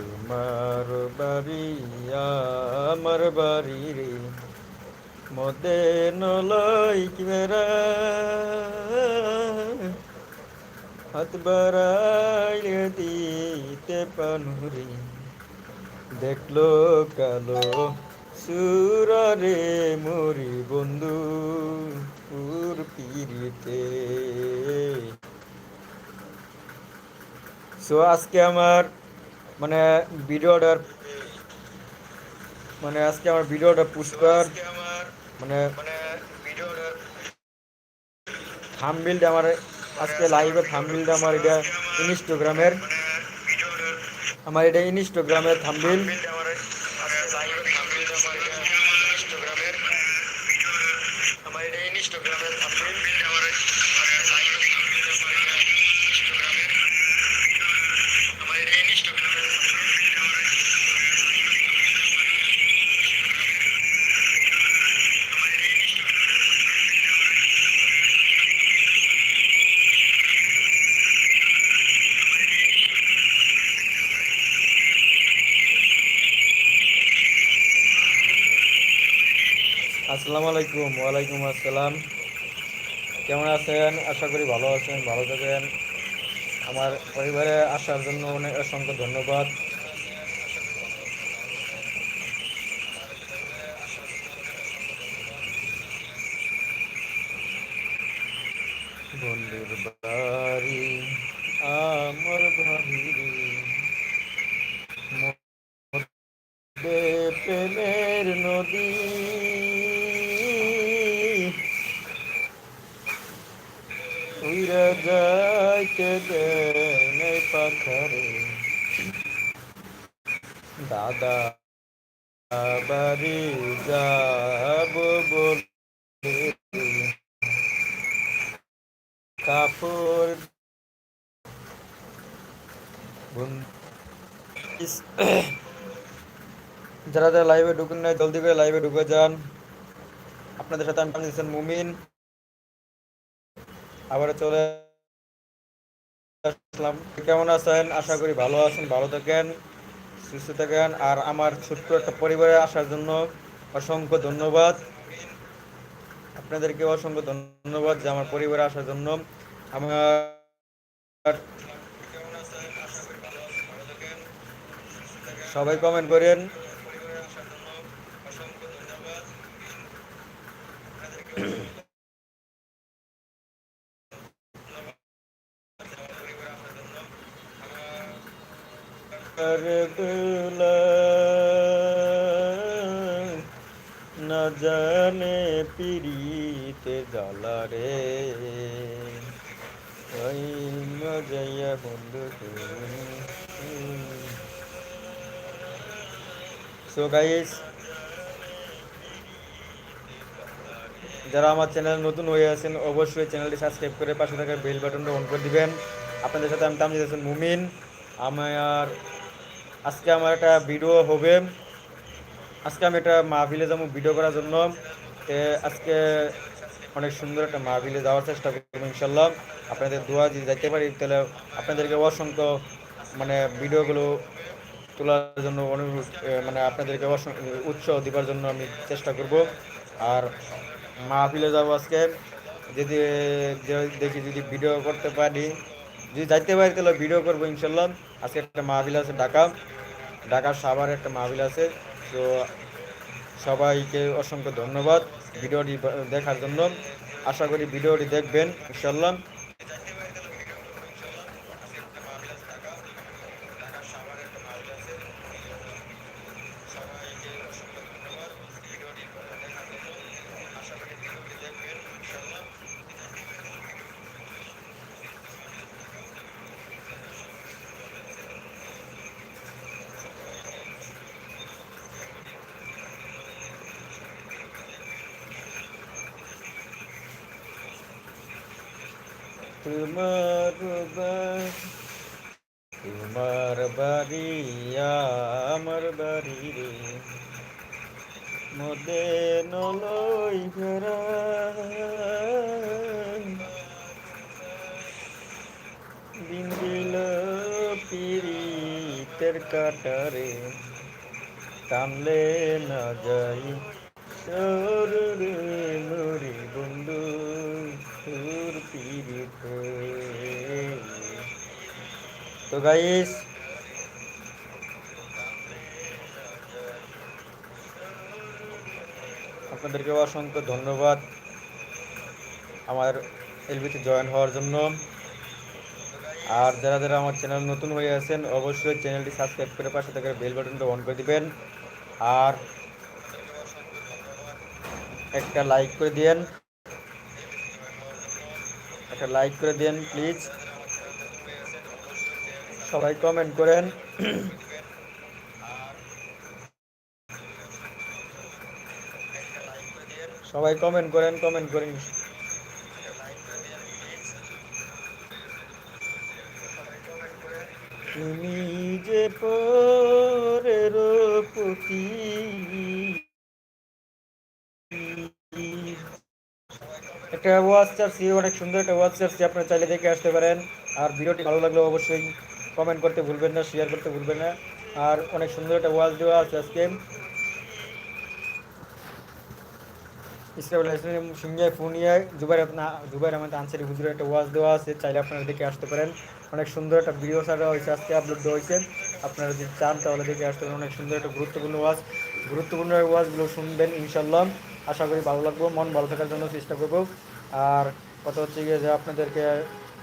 তোমার বাড়ি আমার বাড়ি রে মদে নলই বেড়া হাত বাড়াইলে দিতে পানুরি, দেখল কালো সুরারে মরি বন্ধু পুর পিড়িতে। সো আজকে আমার মানে ভিডিওটার মানে আজকে আমার ভিডিওটা পুষ্পার মানে থামবিলটা আমার আজকে লাইভে থামবিলটা আমার এটা ইনস্টাগ্রামের আমার এটা ইনস্টাগ্রামের থামবিল আমার এটা ইনস্টাগ্রামের থামবিল আসসালামু আলাইকুম, ওয়ালাইকুম আসসালাম। কেমন আছেন? আশা করি ভালো আছেন, ভালো থাকেন। আমার পরিবারে আসার জন্য অনেক অসংখ্য ধন্যবাদ। বন্ধুর বাড়ি, আমার ভাবি কাপড়, যারা যারা লাইভে ঢুকুন না জলদি করে লাইভে ঢুকে যান। আপনাদের সাথে আমি দিচ্ছেন মুমিন। আবার চলে আসলাম। কেমন আছেন? আশা করি ভালো আছেন, ভালো থাকেন, সুস্থ থাকেন। আর আমার ছোট্ট একটা পরিবারে আসার জন্য অসংখ্য ধন্যবাদ। আপনাদেরকে অসংখ্য ধন্যবাদ যে আমার পরিবারে আসার জন্য। আমার সবাই কমেন্ট করেন। করবলা জানে পিরিতে জ্বালা ওই মজাইয়া বন্ধু সো গাইস যারা আমার চ্যানেল নতুন হয়ে আছেন, অবশ্যই চ্যানেলটি সাবস্ক্রাইব করে পাশে থাকা বেল বাটনটা অন করে দিবেন। আপনাদের সাথে আমি হাসান মুমিন। আমার, আজকে আমার একটা ভিডিও হবে। আজকে আমি একটা মাহফিলে যাব ভিডিও করার জন্য। আজকে অনেক সুন্দর একটা মাহফিলে যাওয়ার চেষ্টা করব ইনশাল্লাহ আপনাদের দোয়া যদি যাইতে পারি, তাহলে আপনাদেরকে অসংখ্য মানে ভিডিওগুলো তোলার জন্য অনুরোধ মানে আপনাদেরকে উৎসাহ দেওয়ার জন্য আমি চেষ্টা করব। আর মাহফিলে যাব আজকে। যদি দেখি যদি ভিডিও করতে পারি, যদি যাইতে পারি, তাহলে ভিডিও করব ইনশাল্লাহ আজকে একটা মাহফিল আছে ঢাকা। ঢাকার সাভার একটা মাহফিল আছে। তো সবাইকে অসংখ্য ধন্যবাদ ভিডিওটি দেখার জন্য। আশা করি ভিডিওটি দেখবেন ইনশাল্লাহ তোমার তোমার বাড়ি আমার বাড়ি রে মদে নলই ফেরা দিন দিল কাটারে টানলে না যাই তোর রে নুরি বন্ধু তো গাইস আপনাদেরকে অসংখ্য ধন্যবাদ আমার এলবিতে জয়েন হওয়ার জন্য। আর যারা যারা আমার চ্যানেল নতুন হয়ে আছেন, অবশ্যই চ্যানেলটি সাবস্ক্রাইব করে পাশে থাকা বেল বাটনটা অন করে দিবেন। আর একটা লাইক করে দিয়েন। একটা লাইক করে দেন, প্লিজ। সবাই কমেন্ট করেন। সবাই কমেন্ট করেন কমেন্ট করেন তুমি যে পরের প্রতি একটা ওয়াচ চাচ্ছি অনেক সুন্দর একটা ওয়াচ চাচ্ছি আপনারা চাইলে দেখে আসতে পারেন। আর ভিডিওটি ভালো লাগলে অবশ্যই কমেন্ট করতে ভুলবেন না শেয়ার করতে ভুলবেন না। আর অনেক সুন্দর একটা ওয়াচ দেওয়া আছে আজকে। ইসরাবুল হাসিম সিংহায় ফুনিয়ায় জুবাইর আপনার জুবাইর আমাদের আনসারি হুজুরের একটা ওয়াজ দেওয়া আছে, চাইলে আপনারা দেখে আসতে পারেন। অনেক সুন্দর একটা ভিডিও ছাড়া হয়েছে, আজকে আপলোড দেওয়া হয়েছে। আপনারা যদি চান তাহলে দেখে আসতে পারেন। অনেক সুন্দর একটা গুরুত্বপূর্ণ ওয়াজ। গুরুত্বপূর্ণ ওয়াজগুলো শুনবেন ইনশাল্লাহ আশা করি ভালো লাগবো, মন ভালো থাকার জন্য চেষ্টা করব। আর কথা হচ্ছে গিয়ে যে আপনাদেরকে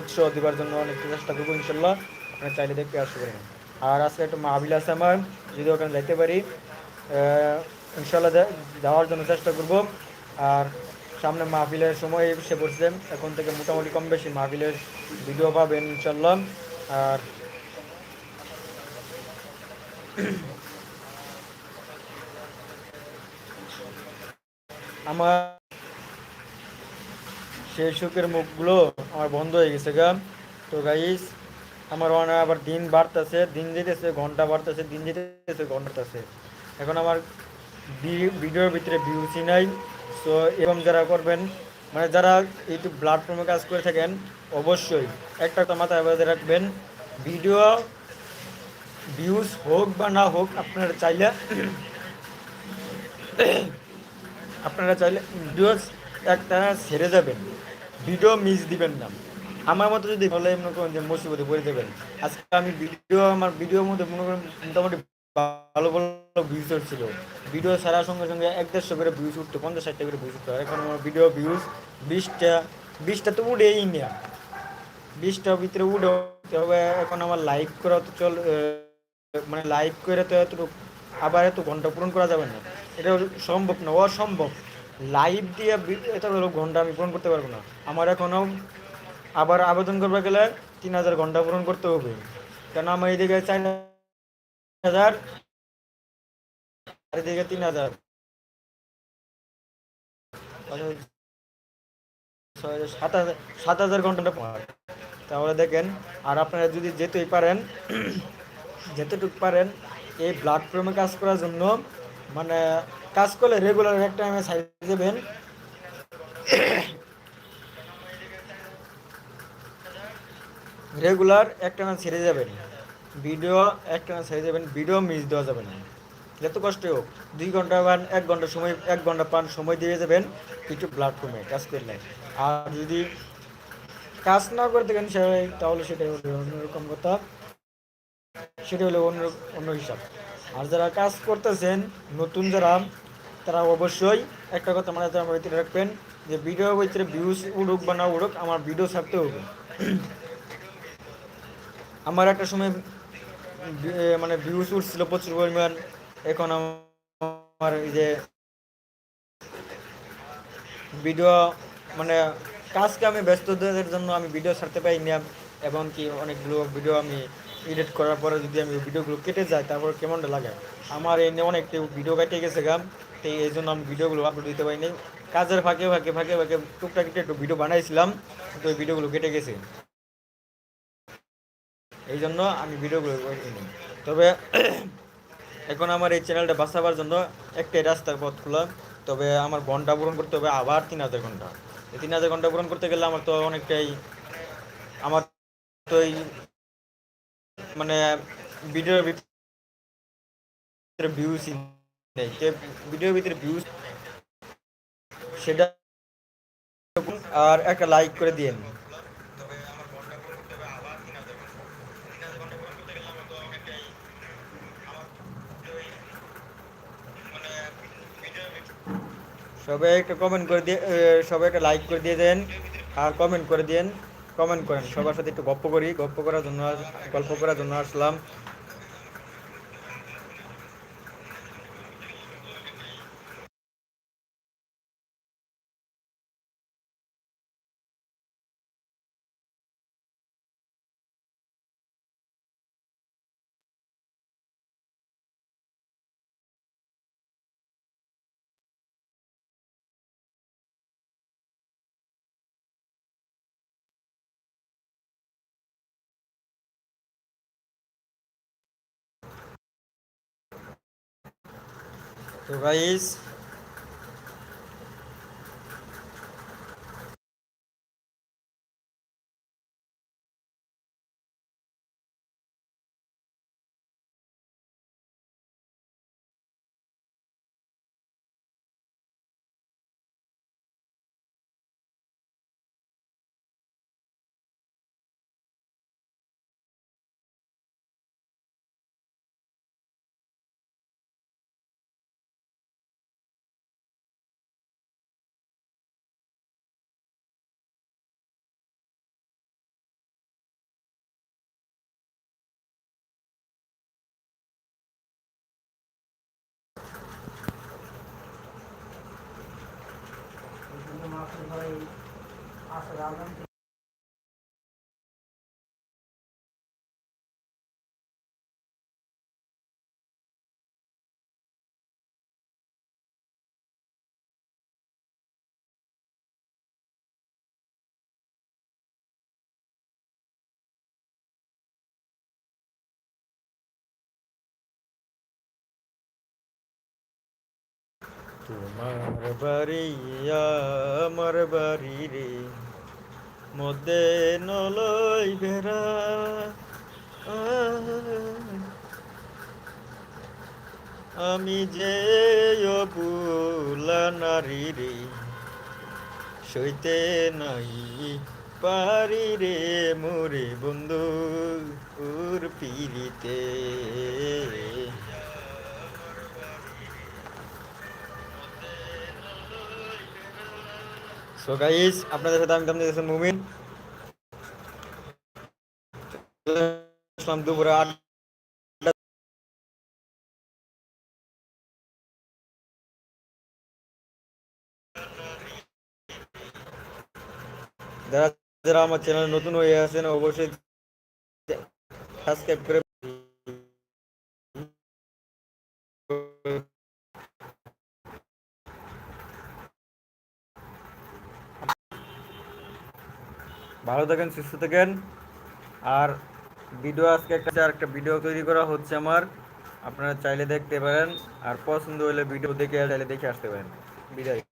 উৎসাহ দেওয়ার জন্য অনেক চেষ্টা করব, ইনশাল্লাহ। আপনারা চাইলে দেখতে আসতে পারেন। আর আজকে একটু মাহবিল আছে আমার যদি ওখানে যাইতে পারি। ইনশাল্লাহ যাওয়ার জন্য চেষ্টা করব। আর সামনে মাহফিলের সময় এসে পড়ছে। এখন থেকে মোটামুটি কম বেশি মাহফিলের ভিডিও পাবেন, ইনশাল্লাহ। আর আমার সেই সুখের মুখগুলো আমার বন্ধ হয়ে গেছে গা। তো গাইস আমার অনেক আবার দিন বাড়তেছে, দিন যেতেছে, ঘণ্টা বাড়তেছে, দিন যেতেছে ঘণ্টা বাড়তেছে এখন আমার ভিডিওর ভিতরে ভিউসই নাই। সো এরকম যারা করবেন মানে যারা ইউটিউব প্ল্যাটফর্মে কাজ করে থাকেন, অবশ্যই একটা তো মাথায় রাখবেন ভিডিও ভিউজ হোক বা না হোক, আপনারা চাইলে আপনারা চাইলে ভিডিও একটা ছেড়ে যাবেন। ভিডিও মিস দিবেন না। আমার মতো যদি বলে মনে করেন যে মুসিবতে পড়ে দেবেন আজকে আমি ভিডিও, আমার ভিডিওর মধ্যে মনে করেন মোটামুটি ভালো ভালো ভিউজ ছিল ভিডিও ছাড়ার সঙ্গে সঙ্গে এক দেড়শো করে ভিউজ উঠতো, পঞ্চাশ ষাটটা করে ভিউজ উঠতো। এখন আমার ভিডিও ভিউজ বিশটা বিশটা তো উঠেই না। বিশটার ভিতরে উঠে তবে এখন আমার লাইভ করা তো চল মানে লাইভ করে তো এত আবার এত ঘণ্টা পূরণ করা যাবে না। এটা সম্ভব না, অসম্ভব। লাইভ দিয়ে এত ঘণ্টা, আমি পূরণ করতে পারব না। আমার এখনও আবার আবেদন করবে গেলে তিন হাজার ঘণ্টা পূরণ করতে হবে। কেন আমার এইদিকে চার হাজার এদিকে তিন হাজার। সাত হাজার সাত হাজার ঘণ্টা তাহলে দেখেন, আর আপনারা যদি যেতেই পারেন, যেতেটুক পারেন, এই প্ল্যাটফর্মে কাজ করার জন্য মানে কাজ করলে রেগুলার এক টাইমে সাইজ দেবেন। রেগুলার একটা না ছেড়ে যাবেন। ভিডিও একটা না ছেড়ে যাবেন ভিডিও মিস দেওয়া যাবে না। যত কষ্ট হোক, দুই ঘণ্টা বা এক ঘণ্টা সময়, এক ঘণ্টা পান সময় দিয়ে যাবেন কিছু প্ল্যাটফর্মে কাজ করলে। আর যদি কাজ না করে দেখেন থাকেন তাহলে সেটা হলো অন্যরকম কথা। সেটা হলো অন্য অন্য হিসাব। আর যারা কাজ করতেছেন, নতুন যারা, তারা অবশ্যই একটা কথা মানে আমার ভিতরে রাখবেন যে ভিডিও ভিতরে ভিউজ উড়ুক বা না উড়ুক, আমার ভিডিও ছাড়তে হবে। আমার একটা সময় মানে ভিউজ উঠছিল প্রচুর পরিমাণ। এখন আমার এই যে ভিডিও মানে কাজকে আমি ব্যস্ততার জন্য আমি ভিডিও ছাড়তে পারি না এবং কি অনেকগুলো ভিডিও আমি এডিট করার পরে যদি আমি ভিডিওগুলো কেটে যাই তারপর কেমনটা লাগে? আমার এই নিয়ে অনেক ভিডিও কেটে গেছে গাম তো এই জন্য আমি ভিডিওগুলো আপলোড দিতে পারিনি। কাজের ফাঁকে ফাঁকে ফাঁকে ফাঁকে টুকটাক একটু ভিডিও বানাইছিলাম তো ওই ভিডিওগুলো কেটে গেছে। এই জন্য আমি ভিডিওগুলো তবে এখন আমার এই চ্যানেলটা বাঁচাবার জন্য একটাই রাস্তার পথ খোলা। তবে আমার ঘণ্টা পূরণ করতে হবে আবার তিন হাজার ঘণ্টা। এই তিন হাজার ঘণ্টা পূরণ করতে গেলে আমার তো অনেকটাই, আমার তো এই মানে ভিডিওর ভিতরে ভিউজ নেই। যে ভিডিওর ভিতরে ভিউজ সেটা আর একটা লাইক করে দিন সবাই একটা কমেন্ট করে দিয়ে সবাই একটা লাইক করে দিয়ে দেন আর কমেন্ট করে দিন কমেন্ট করেন। সবার সাথে একটু গপ্প করি। গপ্প করার জন্য গল্প করার জন্য আসলাম। তো গাইস হয় আসলে তোমার বাড়ি আমার বাড়ি রে মধ্যে নলই বেড়া আমি যে অবুলা নারী রে সইতে নাই পারি রে মোরে বন্ধু পিড়িতে। সো গাইস আপনাদের সাথে আমি তামনি দেখছেন মুমিন। আসলাম দুপুরে আট যারা যারা আমার চ্যানেল নতুন হয়ে আছেন, অবশ্যই সাবস্ক্রাইব করে ভালো থাকেন, সুস্থ থাকেন। আর ভিডিও আজকে একটা আর একটা ভিডিও তৈরি করা হচ্ছে আমার। আপনারা চাইলে দেখতে পারেন, আর পছন্দ হলে ভিডিও দেখে চাইলে দেখে আসতে পারেন। বিদায়।